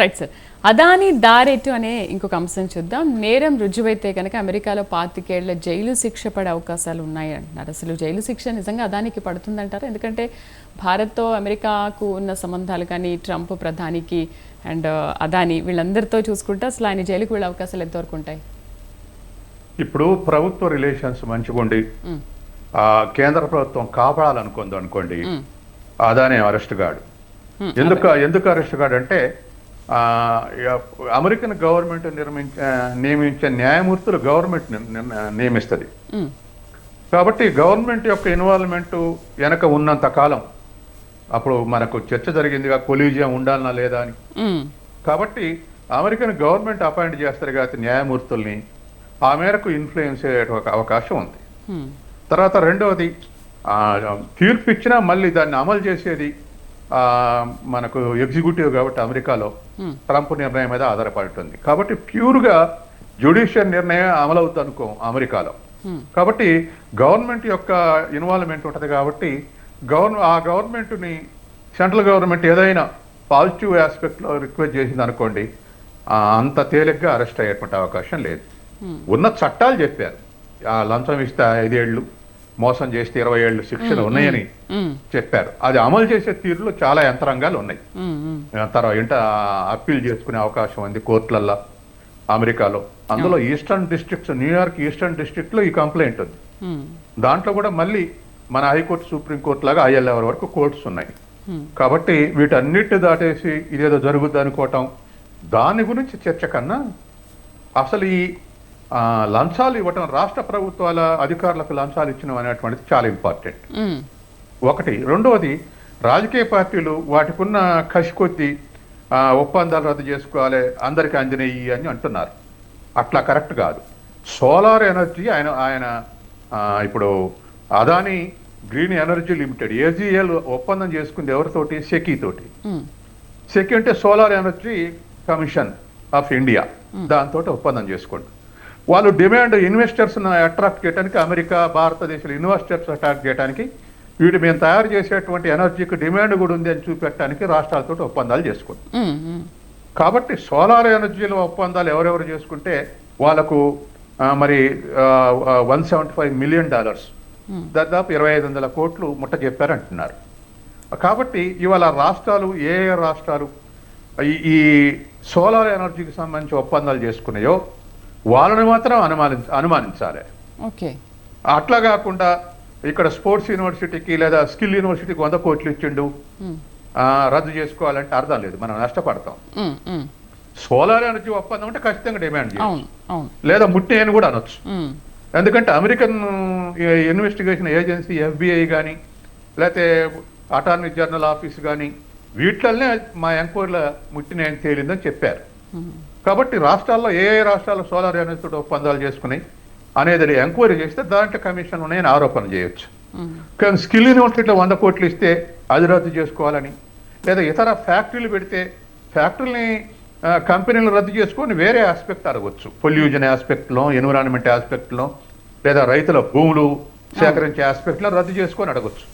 Right sir Adani దారెటు అనే ఇంకొక అంశం చూద్దాం. నేరం రుజువైతే కనుక అమెరికాలో పాతికేళ్ళ జైలు శిక్ష పడే అవకాశాలు ఉన్నాయి అంటున్నారు అసలు జైలు శిక్ష నిజంగా అదానికి పడుతుందంటారా? ఎందుకంటే భారత్తో అమెరికాకు ఉన్న సంబంధాలు కానీ ట్రంప్ ప్రధానికి అండ్ అదాని వీళ్ళందరితో చూసుకుంటే అసలు ఆయన జైలుకు వెళ్ళే అవకాశాలు ఎంతవరకు ఉంటాయి? ఇప్పుడు ప్రభుత్వ రిలేషన్స్ మంచిగుండి కేంద్ర ప్రభుత్వం కాపాడాలనుకుంది అనుకోండి అదానే అరెస్ట్ గాడు. ఎందుకు ఎందుకు అరెస్ట్ గాడు అంటే అమెరికన్ గవర్నమెంట్ నిర్మించ నియమించే న్యాయమూర్తులు గవర్నమెంట్ నియమిస్తుంది. కాబట్టి గవర్నమెంట్ యొక్క ఇన్వాల్వ్మెంట్ వెనక ఉన్నంత కాలం అప్పుడు మనకు చర్చ జరిగిందిగా కొలీజియం ఉండాలనా లేదా అని. కాబట్టి అమెరికన్ గవర్నమెంట్ అపాయింట్ చేస్తారు కాబట్టి న్యాయమూర్తుల్ని ఆ మేరకు ఇన్ఫ్లుయెన్స్ అయ్యే అవకాశం ఉంది. తర్వాత రెండవది తీర్పు ఇచ్చినా మళ్ళీ దాన్ని అమలు చేసేది మనకు ఎగ్జిక్యూటివ్ కాబట్టి అమెరికాలో Hmm. ట్రంప్ నిర్ణయం మీద ఆధారపడి ఉంటుంది కాబట్టి ప్యూర్గా జ్యుడిషియల్ నిర్ణయం అమలవుతుంది అనుకో అమెరికాలో. Hmm. కాబట్టి గవర్నమెంట్ యొక్క ఇన్వాల్వ్మెంట్ ఉంటుంది కాబట్టి గవర్న ఆ గవర్నమెంట్ని సెంట్రల్ గవర్నమెంట్ ఏదైనా పాజిటివ్ ఆస్పెక్ట్లో రిక్వెస్ట్ చేసింది అనుకోండి అంత తేలిగ్గా అరెస్ట్ అయ్యేటువంటి అవకాశం లేదు. ఉన్న చట్టాలు చెప్పారు. ఆ లంచం ఇస్తే ఐదేళ్ళు మోసం చేస్తే ఇరవై ఏళ్ళు శిక్షలు ఉన్నాయని చెప్పారు. అది అమలు చేసే తీరులో చాలా యంత్రాంగాలు ఉన్నాయి. తర్వాత ఇంట అప్పీల్ చేసుకునే అవకాశం ఉంది కోర్టులల్లో అమెరికాలో. అందులో ఈస్టర్న్ డిస్ట్రిక్ట్స్ న్యూయార్క్ ఈస్టర్న్ డిస్ట్రిక్ట్లో ఈ కంప్లైంట్ ఉంది. దాంట్లో కూడా మళ్ళీ మన హైకోర్టు సుప్రీంకోర్టు లాగా ఐఎల్ లెవెల్ వరకు కోర్ట్స్ ఉన్నాయి. కాబట్టి వీటన్నిటి దాటేసి ఇదేదో జరుగుద్ది అనుకోవటం దాని గురించి చర్చ కన్నా అసలు ఈ లంచాలు ఇవ్వటం రాష్ట్ర ప్రభుత్వాల అధికారులకు లంచాలు ఇచ్చడం అనేటువంటిది చాలా ఇంపార్టెంట్. ఒకటి. రెండవది రాజకీయ పార్టీలు వాటికున్న కసి కొద్దీ ఒప్పందాలు రద్దు చేసుకోవాలి అందరికి అందినయి అని అంటున్నారు. అట్లా కరెక్ట్ కాదు. సోలార్ ఎనర్జీ ఆయన ఆయన ఇప్పుడు Adani green energy limited AGL ఒప్పందం చేసుకుంది ఎవరితోటి? సెకీ తోటి సెకీ అంటే solar energy commission of India. దాంతో ఒప్పందం చేసుకోండి. వాళ్ళు డిమాండ్ ఇన్వెస్టర్స్ అట్రాక్ట్ చేయడానికి అమెరికా భారతదేశంలో ఇన్వెస్టర్స్ అట్రాక్ట్ చేయడానికి వీటి మేము తయారు చేసేటువంటి ఎనర్జీకి డిమాండ్ కూడా ఉంది అని చూపెట్టడానికి రాష్ట్రాలతో ఒప్పందాలు మ్, కాబట్టి సోలార్ ఎనర్జీలో ఒప్పందాలు ఎవరెవరు చేసుకుంటే వాళ్ళకు మరి one seventy five million dollars. దాదాపు ఇరవై ఐదు వందల కోట్లు ముట్ట చెప్పారంటున్నారు. కాబట్టి ఇవాళ రాష్ట్రాలు ఏ ఏ రాష్ట్రాలు ఈ సోలార్ ఎనర్జీకి సంబంధించి ఒప్పందాలు చేసుకున్నాయో వాళ్ళని మాత్రం అనుమానించ అనుమానించాలి. ఓకే. అట్లా కాకుండా ఇక్కడ స్పోర్ట్స్ యూనివర్సిటీకి లేదా స్కిల్ యూనివర్సిటీకి వంద కోట్లు ఇచ్చిండు. రద్దు చేసుకోవాలంటే అర్థం లేదు. మనం నష్టపడతాం. సోలార్ ఎనర్జీ ఒప్పందం అంటే ఖచ్చితంగా డిమాండ్ చేయాలి. లేదా ముట్టి అని కూడా అనొచ్చు. ఎందుకంటే అమెరికన్ ఇన్వెస్టిగేషన్ ఏజెన్సీ ఎఫ్బిఐ కానీ లేకపోతే అటార్నీ జనరల్ ఆఫీస్ కానీ వీటిల్లోనే మా ఎంక్వైరీల ముట్టినాయని తేలిందని చెప్పారు. కాబట్టి రాష్ట్రాల్లో ఏ ఏ రాష్ట్రాల్లో సోలార్ ఎనర్జీ ఒప్పందాలు చేసుకుని అనేది ఎంక్వైరీ చేస్తే దాంట్లో కమిషన్ ఉన్నాయని ఆరోపణ చేయొచ్చు. కానీ స్కిల్ యూనివర్సిటీలో వంద కోట్లు ఇస్తే అది రద్దు చేసుకోవాలని లేదా ఇతర ఫ్యాక్టరీలు పెడితే ఫ్యాక్టరీని కంపెనీలు రద్దు చేసుకొని వేరే ఆస్పెక్ట్ అడగొచ్చు. పొల్యూషన్ ఆస్పెక్ట్లో ఎన్విరాన్మెంట్ ఆస్పెక్ట్లో లేదా రైతుల భూములు సేకరించే ఆస్పెక్ట్లో రద్దు చేసుకొని అడగొచ్చు.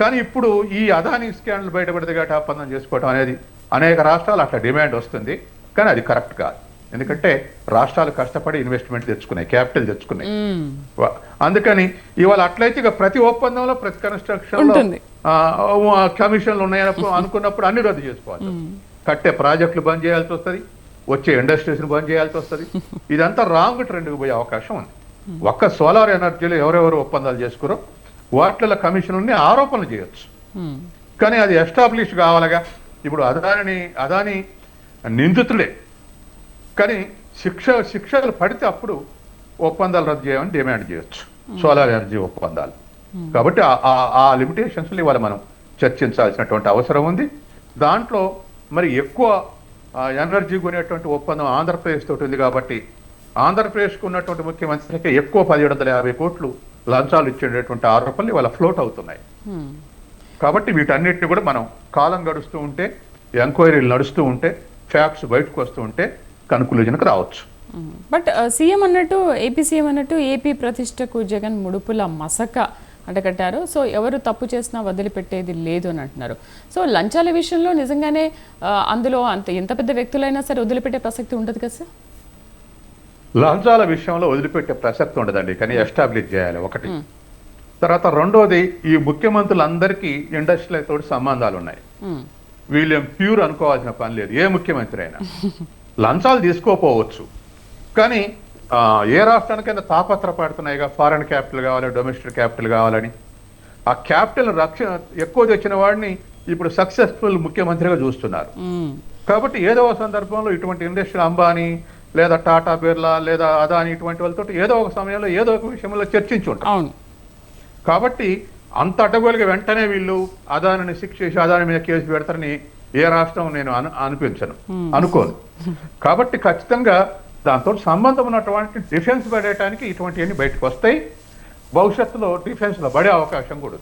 కానీ ఇప్పుడు ఈ అదానీ స్కాండల్ బయటపడితే గట్రా ఒప్పందం చేసుకోవడం అనేది అనేక రాష్ట్రాలు అట్లా డిమాండ్ వస్తుంది. కానీ అది కరెక్ట్ కాదు. ఎందుకంటే రాష్ట్రాలు కష్టపడి ఇన్వెస్ట్మెంట్ తెచ్చుకున్నాయి క్యాపిటల్ తెచ్చుకున్నాయి. అందుకని ఇవాళ అట్లయితే ఇక ప్రతి ఒప్పందంలో ప్రతి కన్స్ట్రక్షన్. కమిషన్లు ఉన్నాయని అనుకున్నప్పుడు అన్ని రద్దు చేసుకోవాలి. కట్టే ప్రాజెక్టులు బంద్ చేయాల్సి వస్తుంది వచ్చే ఇండస్ట్రీస్ బంద్ చేయాల్సి వస్తుంది. ఇదంతా రాంగ్ ట్రెండ్కి పోయే అవకాశం ఉంది. ఒక్క సోలార్ ఎనర్జీలో ఎవరెవరు ఒప్పందాలు చేసుకురో వాటిలో కమిషన్ ఉండి ఆరోపణలు చేయొచ్చు. కానీ అది ఎస్టాబ్లిష్ కావాలగా. ఇప్పుడు అదాని అదాని నిందితుడే. కానీ శిక్ష శిక్షలు పడితే అప్పుడు ఒప్పందాలు రద్దు చేయమని డిమాండ్ చేయొచ్చు. సోలార్ ఎనర్జీ ఒప్పందాలు. కాబట్టి ఆ- లిమిటేషన్స్ ఇవాళ మనం చర్చించాల్సినటువంటి అవసరం ఉంది. దాంట్లో మరి ఎక్కువ ఎనర్జీ కొనేటువంటి ఒప్పందం ఆంధ్రప్రదేశ్ తోటి ఉంది కాబట్టి ఆంధ్రప్రదేశ్కు ఉన్నటువంటి ముఖ్యమంత్రికి ఎక్కువ పదిహేడు వందల యాభై కోట్లు లంచాలు ఇచ్చేటటువంటి ఆరోపణలు ఇవాళ ఫ్లోట్ అవుతున్నాయి. కాబట్టి వీటన్నిటిని కూడా మనం కాలం గడుస్తూ ఉంటే ఎంక్వైరీలు నడుస్తూ ఉంటే ఫ్యాక్ట్స్ బయటకు వస్తూ ఉంటే కన్క్లూజన్కి రావచ్చు. బట్ సీఎం అన్నట్టు ఏపీ సీఎం అన్నట్టు ఏపీ ప్రతిష్టకు జగన్ ముడుపుల మసక అంటకట్టారు సో ఎవరు తప్పు చేసినా వదిలిపెట్టేది లేదు అని అంటున్నారు. సో లంచాల విషయంలో నిజంగానే అందులో అంత ఎంత పెద్ద వ్యక్తులైనా సరే వదిలిపెట్టే ప్రసక్తి ఉండదు కదా సార్? లంచాల విషయంలో వదిలిపెట్టే ప్రసక్తి ఉండదండి. కానీ ఎస్టాబ్లిష్ చేయాలి ఒకటి. తర్వాత రెండోది ఈ ముఖ్యమంత్రులందరికీ ఇండస్ట్రీలతో సంబంధాలు ఉన్నాయి. వీళ్ళేం ప్యూర్ అనుకోవాల్సిన పని లేదు. ఏ ముఖ్యమంత్రి అయినా లంచాలు తీసుకోపోవచ్చు. కానీ ఏ రాష్ట్రానికైనా తాపత్రపడుతున్నాయిగా ఫారెన్ క్యాపిటల్ కావాలి డొమెస్టిక్ క్యాపిటల్ కావాలని. ఆ క్యాపిటల్ రక్ష ఎక్కువ తెచ్చిన వాడిని ఇప్పుడు సక్సెస్ఫుల్ ముఖ్యమంత్రిగా చూస్తున్నారు. కాబట్టి ఏదో ఒక సందర్భంలో ఇటువంటి ఇండస్ట్రీ అంబానీ లేదా టాటా బిర్లా లేదా అదాని ఇటువంటి వాళ్ళతో ఏదో ఒక సమయంలో ఏదో ఒక విషయంలో చర్చించి ఉంటారు అవును. కాబట్టి అంత అడ్డగోలుగా వెంటనే వీళ్ళు అదానిని శిక్ష చేసి అదాని మీద కేసు పెడతారని ఏ రాష్ట్రం నేను అను అనిపించను. అనుకోను. కాబట్టి ఖచ్చితంగా దాంతో సంబంధం ఉన్నటువంటి డిఫెన్స్ పడేయడానికి ఇటువంటివన్నీ బయటకు వస్తాయి. భవిష్యత్తులో డిఫెన్స్లో పడే అవకాశం కూడా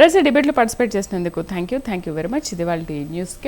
రైట్ డిబేట్లో పార్టిసిపేట్ చేసినందుకు thank you thank you very much. ఇది వాళ్ళ న్యూస్కి